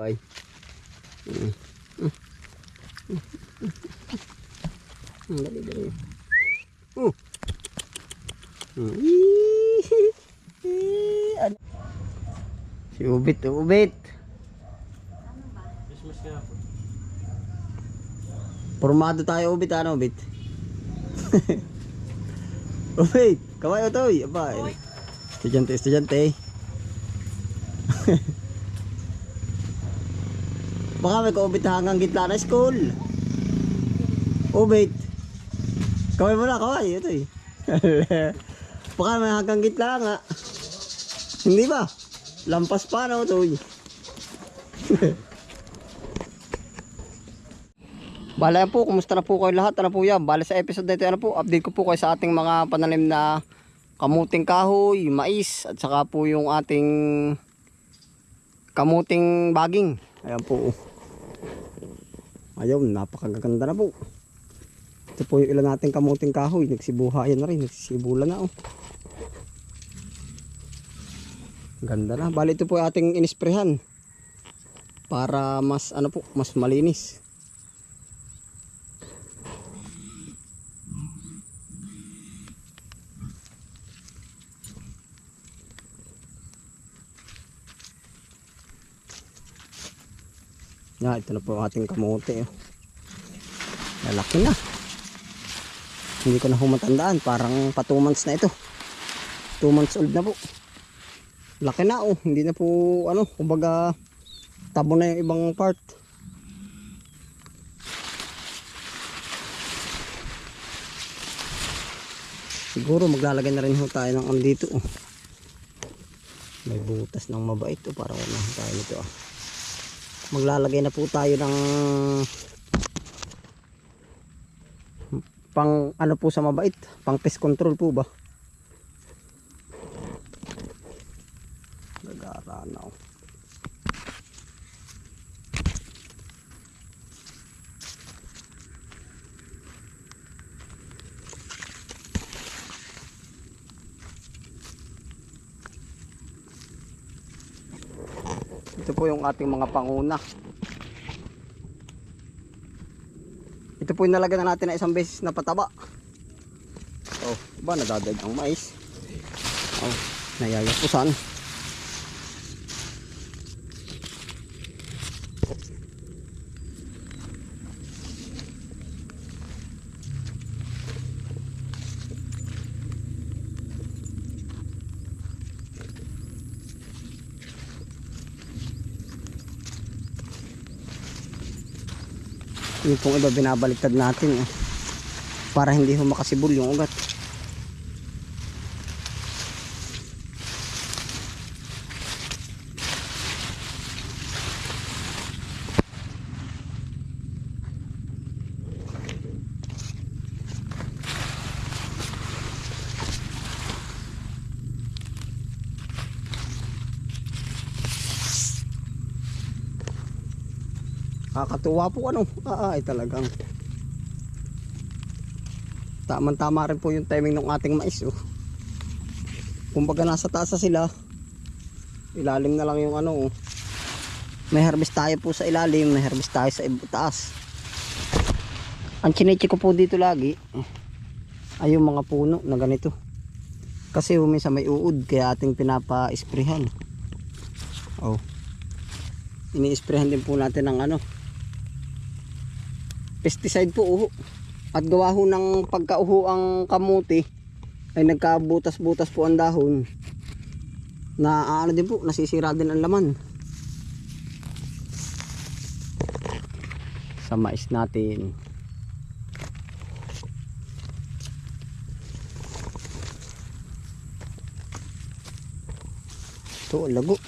Bye. Mm. Mm. Mm, Dali, dali. Oh. Mm. Eeeeee. Ano? Si Ubit, Ubit. Formado tayo, Ubit. Ano, Ubit? Ubit, kaway o toy. Aba. Estudyante, estudyante. Baka may kaubit na hanggang gitna na school. Ubit. Kaway mo na, kaway. Ito eh. Baka may hanggang gitna nga. Hindi ba? Lampas pa na ito eh. Bala po, kumusta na po kayo lahat? Ano po yan? Bala sa episode na ito, ano po, update ko po kayo sa ating mga pananim na kamuting kahoy, mais, at saka po yung ating kamuting baging. Ayan po. Ayun, napakaganda na po. Ito po yung ilan nating kamuting kahoy. Nagsibuhayan na rin, nagsisibula na oh. Ganda na. Bali ito po ating inisprehan. Para mas ano po, mas malinis. Ito na po ang ating kamote. Oh. Lalaki na. Hindi ko na humatandaan. Parang pa 2 months na ito. 2 months old na po. Laki na oh. Hindi na po ano, kumbaga tabo na yung ibang part. Siguro maglalagay na rin ho tayo ng ano dito oh. May butas ng mabait oh. Para wala tayo nito ah maglalagay na po tayo ng pang ano po sa mabait pang pest control po ba? Nagaranaw Ito po yung ating mga panguna. Ito po yung nalagyan na natin na isang beses na pataba. Oh, ba nadadag ang mais. Oh, nayayapusan. Yung pong iba binabaliktad natin eh. Para hindi ho makasibol yung ugat. Kakatuwa po ano. Ah, ay talagang. Tamang-tama rin po yung timing ng ating mais. Oh. Kumbaga nasa taas sila. Ilalim na lang yung ano. Oh. May harvest tayo po sa ilalim, may harvest tayo sa taas. Ang chineche ko po dito lagi ay yung mga puno na ganito. Kasi minsan may uod kaya ating pinapa-sprayhan. Oh. Ini-sprayhan din po natin ng ano, pesticide po uho. At gawa ho ng pagkauho ang kamuti ay nagkabutas-butas po ang dahon. Na ano din po, nasisira din ang laman. Sa mais natin. Ito, lago.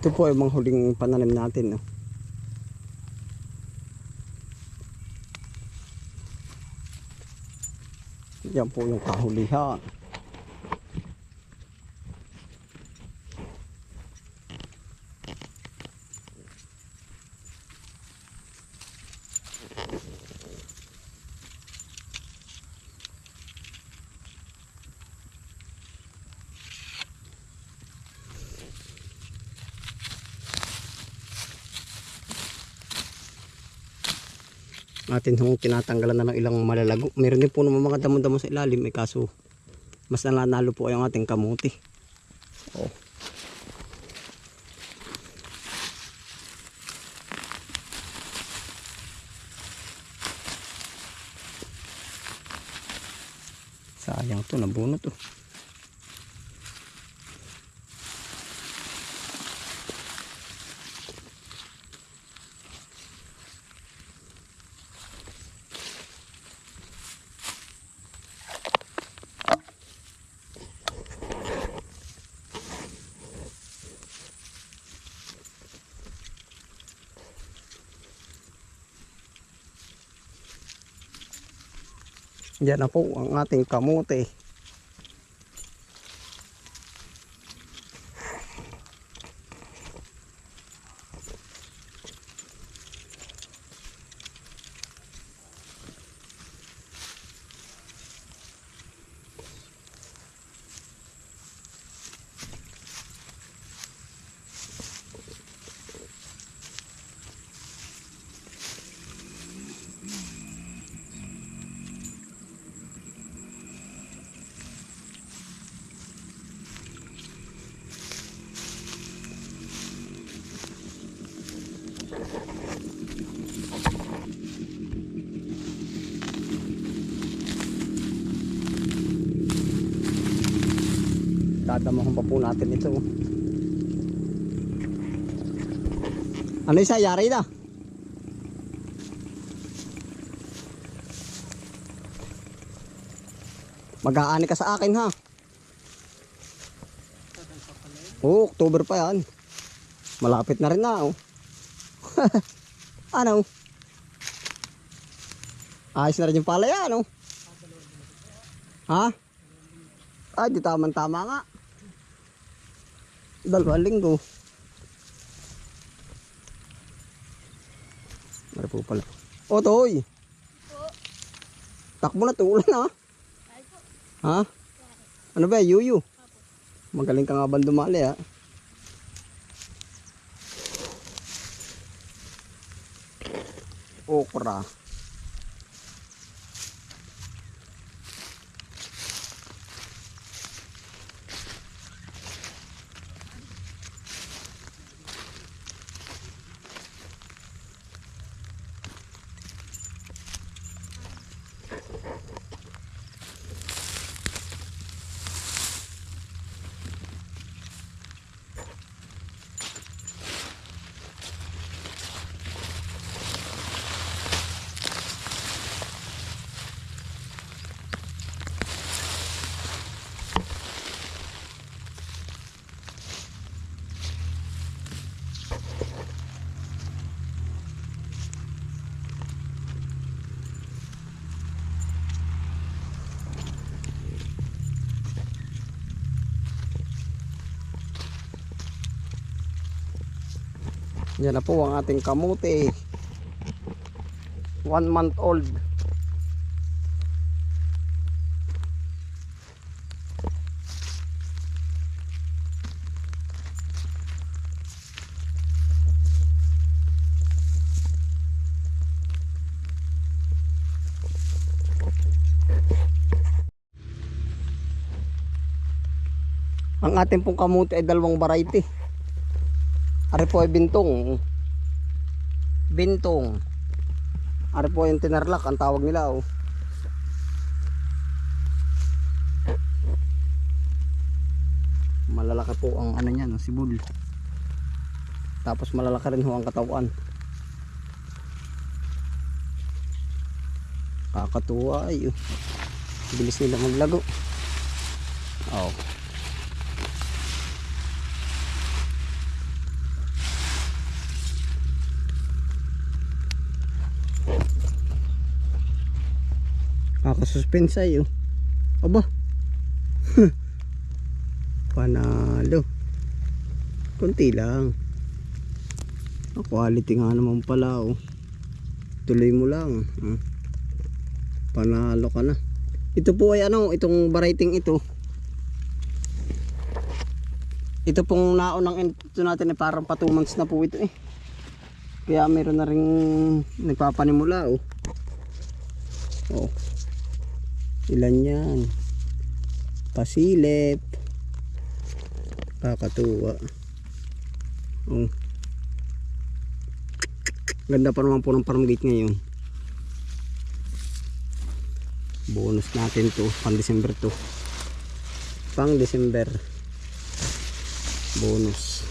Ito po ay mga huling pananim natin. No? Yan po yung kahulihan. Atin hong tinatanggalan na ng ilang malalago. Meron din po naman mga damo-damo sa ilalim. Eh, kaso mas nanalo po ang ating kamuti. Oh. Sayang to, nabuno to. Yan na po ang ating kamote. Dadamahan pa po natin ito. Ano isa? Yari na. Mag-aani ka sa akin ha. Oo, October pa yan. Malapit na rin na oh. ano? Ayos na rin yung palaya ano? Ha? Ay, di tama-tama nga. Dalawang linggo. Ano po pala? O, Toy. Takbo na, tuulan ha. Ha? Ano ba, yuyu? Magaling ka nga ba dumali ha? Okra. Yan na po ang ating kamote. One month old. Ang ating pong kamote ay dalawang variety. Ari po ay bintong. Bintong. Ari po yung tinarlak ang tawag nila oh. Malalaki po ang ano niya, no, sibul. Tapos malalaki rin ho ang katawan. Kakatuwa ay oh. Bilis nila maglago. Oh. Kakasuspense ay oh. Aba. Panalo. Kunti lang. Ah, quality nga naman pala oh. Tuloy mo lang. ah. Panalo ka na. Ito po ay ano, itong variety ito. Ito pong naunang ito natin ay parang pa 2 months na po ito eh. Kaya meron na ring nagpapanimula oh. Oh. Ilan yan? Pasilip. Kakatuwa. Oh. Ganda pa naman po ng farm gate ngayon. Bonus natin to. Pang December to. Pang December. Bonus.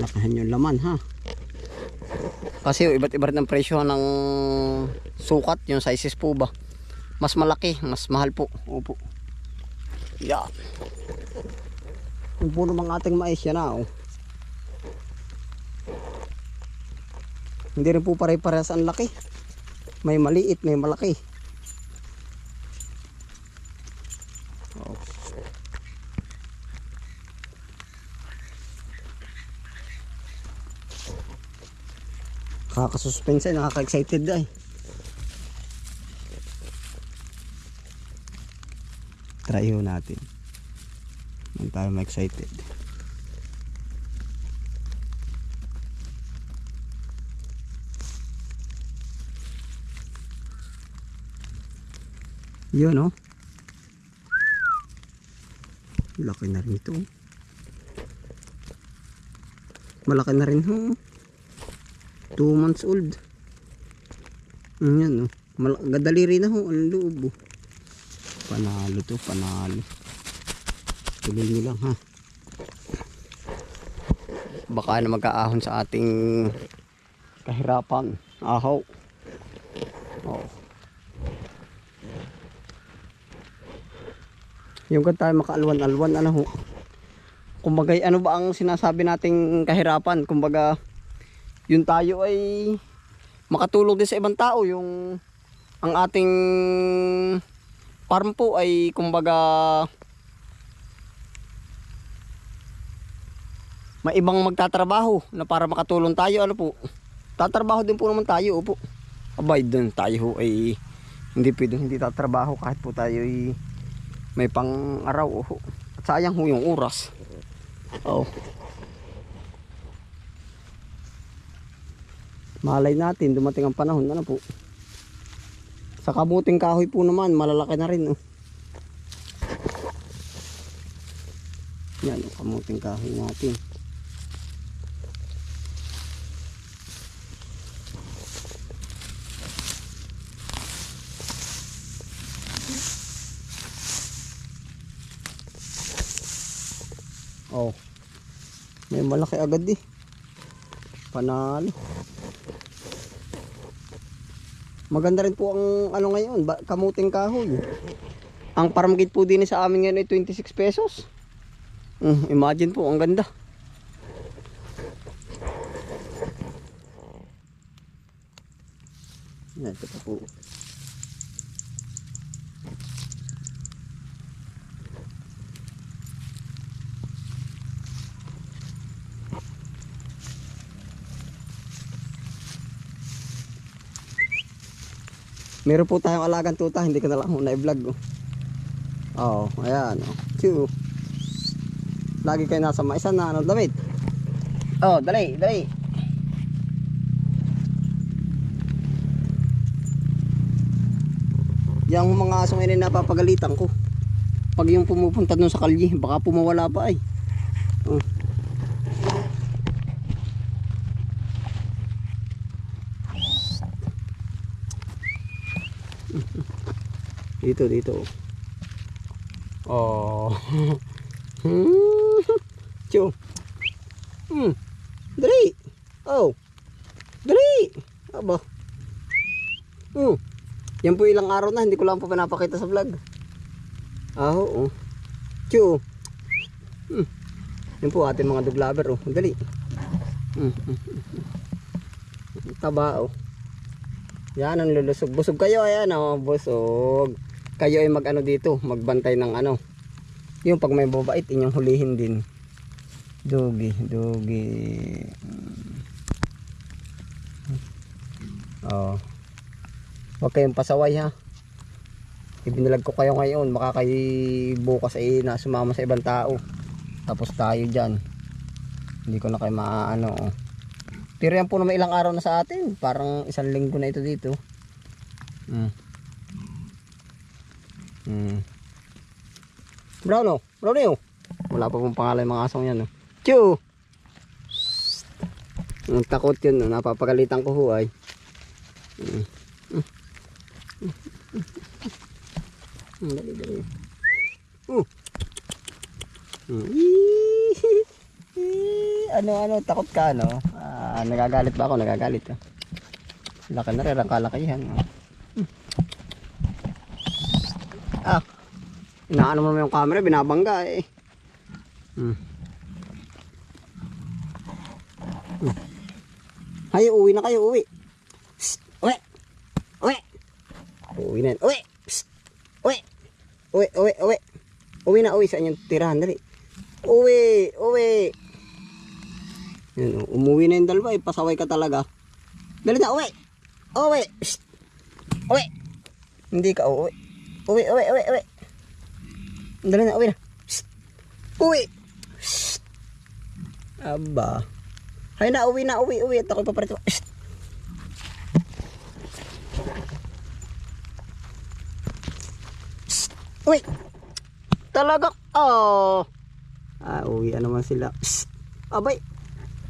Lakahan yung laman ha. Kasi iba't iba rin ang presyo ng sukat, yung sizes po ba. Mas malaki, mas mahal po. Opo. Yan. Yung puno mga ating mais yan na oh. Hindi rin po pare-parehas ang laki. May maliit, may malaki. Nakaka-suspense nakaka-excited ay. Try ho natin. Hindi tayo ma-excited. Yun oh. Laki na rin ito. Malaki na rin ho. 2 months old. Ayan oh. Mal gadali rin na ho ang loob oh. Panalo to, panalo. Tuloy nyo lang ha. Baka na mag-aahon sa ating kahirapan. Ahaw. Oh. Yung kan tayo makaalwan-alwan ano ho. Kumbaga ano ba ang sinasabi nating kahirapan? Kumbaga yun tayo ay makatulog din sa ibang tao. Yung ang ating farm po ay kumbaga may ibang magtatrabaho na para makatulong tayo. Ano po? Tatrabaho din po naman tayo opo. Abay dun tayo ay hindi pwede hindi tatrabaho kahit po tayo ay may pang araw oh. at sayang ho yung oras. Oh malay natin dumating ang panahon ano po? Sa kabuting kahoy po naman malalaki na rin oh. yan ang kamuting kahoy natin. Oh. May malaki agad eh. Panalo Maganda rin po ang ano ngayon, kamuting kahoy. Ang paramgit po din sa amin ngayon ay 26 pesos. Mm, imagine po, ang ganda. Ito pa po. Meron po tayong alagang tuta, hindi ko na lang muna i-vlog. Oh. Oh, ayan. Oh. Chew. Lagi kayo nasa maisan na ano, damit. Oh, dali, dali. Yang mga aso ngayon ay napapagalitan ko. Pag yung pumupunta dun sa kalye, baka pumawala pa ay. Oh. Dito, dito. Oh. Hmm. Chu. Hmm. Dali. Oh. Dali. Aba. Hmm. Yan po ilang araw na, hindi ko lang po pinapakita sa vlog. Ah, oo. Chu. Hmm. Yan po ating mga dog lover, oh. Dali. Hmm. hmm, hmm. Taba, oh. Yan ang lulusog. Busog kayo, ayan oh, busog. Kayo ay mag ano dito, magbantay ng ano. Yung pag may babait, inyong hulihin din. Dogi, dogi. Oh. Huwag kayong pasaway ha. Ibinilag ko kayo ngayon, baka kayo bukas ay na sumama sa ibang tao. Tapos tayo dyan. Hindi ko na kayo maaano. Oh. Pero yan po naman ilang araw na sa atin. Parang isang linggo na ito dito. Hmm. Hmm. Browno, Browno. Wala pa pong pangalan mga asong yan. No? Chew! Ang takot yun. No? Napapagalitan ko ho ay. Hmm. Hmm. Hmm, dali. Uh. Hmm. Eee, ano ano takot ka no? Ah, nagagalit ba ako? Nagagalit ka. Laki na rin ang kalakihan. Hmm. Ah. Inaano mo yung camera, binabangga eh. Hmm. Hmm. Ay, uwi na kayo, uwi. Psst, uwi. Uwi. Uwi na. Uwi. Psst, uwi. Uwi, uwi, uwi. Uwi na, uwi sa inyong tirahan, dali. Uwi, uwi. Oh, umuwi na yung dalawa, eh. pasaway ka talaga. Dali na, uwi. Uwi. Psst. Uwi. Hindi ka uwi. Uwi, uwi, uwi, uwi. Dali na, uwi na. Psst. Uwi. Psst. Aba. Hay na, uwi na, uwi, uwi. At ako'y paparito. Psst. Psst. Uwi. Talaga. Oh. Ah, uwi naman sila. Psst. Abay.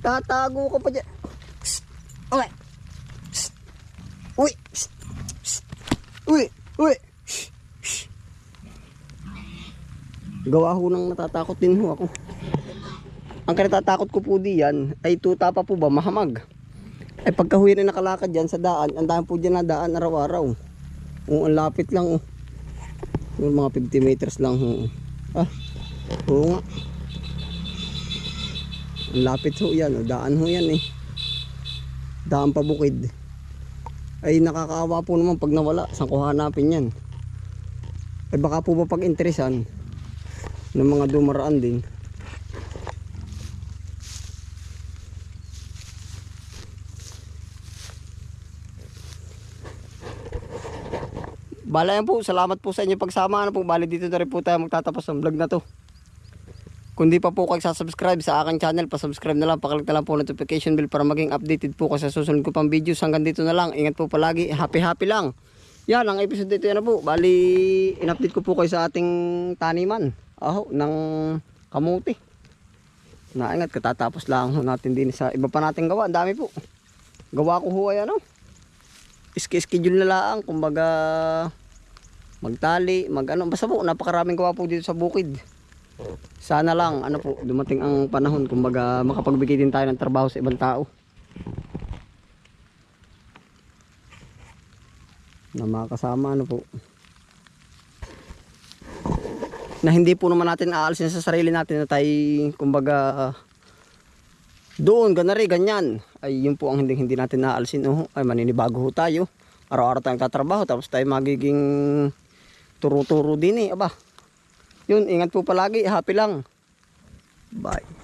Tatago ka pa dyan. Psst. Uwi. Psst. Uwi. Psst. Psst. Uwi. Uwi. Gawa ho nang natatakot din ho ako. Ang kinatatakot ko po diyan ay tuta pa po ba mahamag. Ay pagka huwi na nakalakad dyan sa daan, ang daan po dyan na daan araw-araw. Oo, ang lapit lang oh. Yung mga 50 meters lang ho. Ah, oo nga. Ang lapit ho yan, oh. daan ho yan eh. Daan pa bukid. Ay nakakaawa po naman pag nawala, saan ko hanapin yan? Ay baka po ba pag interesan ng mga dumaraan din. Bala yan po, salamat po sa inyo pagsama. Ano po, bali dito na rin po tayo magtatapos ng vlog na to. Kung di pa po kayo subscribe sa aking channel, pa-subscribe na lang, pakalik na lang po notification bell para maging updated po kayo sa susunod ko pang videos. Hanggang dito na lang, ingat po palagi, happy-happy lang. Yan, ang episode dito yan na po. Bali, in-update ko po kayo sa ating taniman. Aho, ng kamuti. Naingat, katatapos lang ho natin din sa iba pa nating gawa. Ang dami po. Gawa ko ho ay ano. Iski-schedule na lang, kumbaga magtali, mag ano, basta po, napakaraming gawa po dito sa bukid. Sana lang, ano po, dumating ang panahon, kumbaga makapagbigay din tayo ng trabaho sa ibang tao. Na makasama, ano po. Na hindi po naman natin aalisin sa sarili natin na tayo, kumbaga, doon, ganari, ganyan. Ay, yun po ang hindi, hindi natin naalisin. Oh, ay, maninibago ho tayo. Araw-araw tayong tatrabaho, tapos tayo magiging turo-turo din eh. Aba, yun, ingat po palagi. Happy lang. Bye.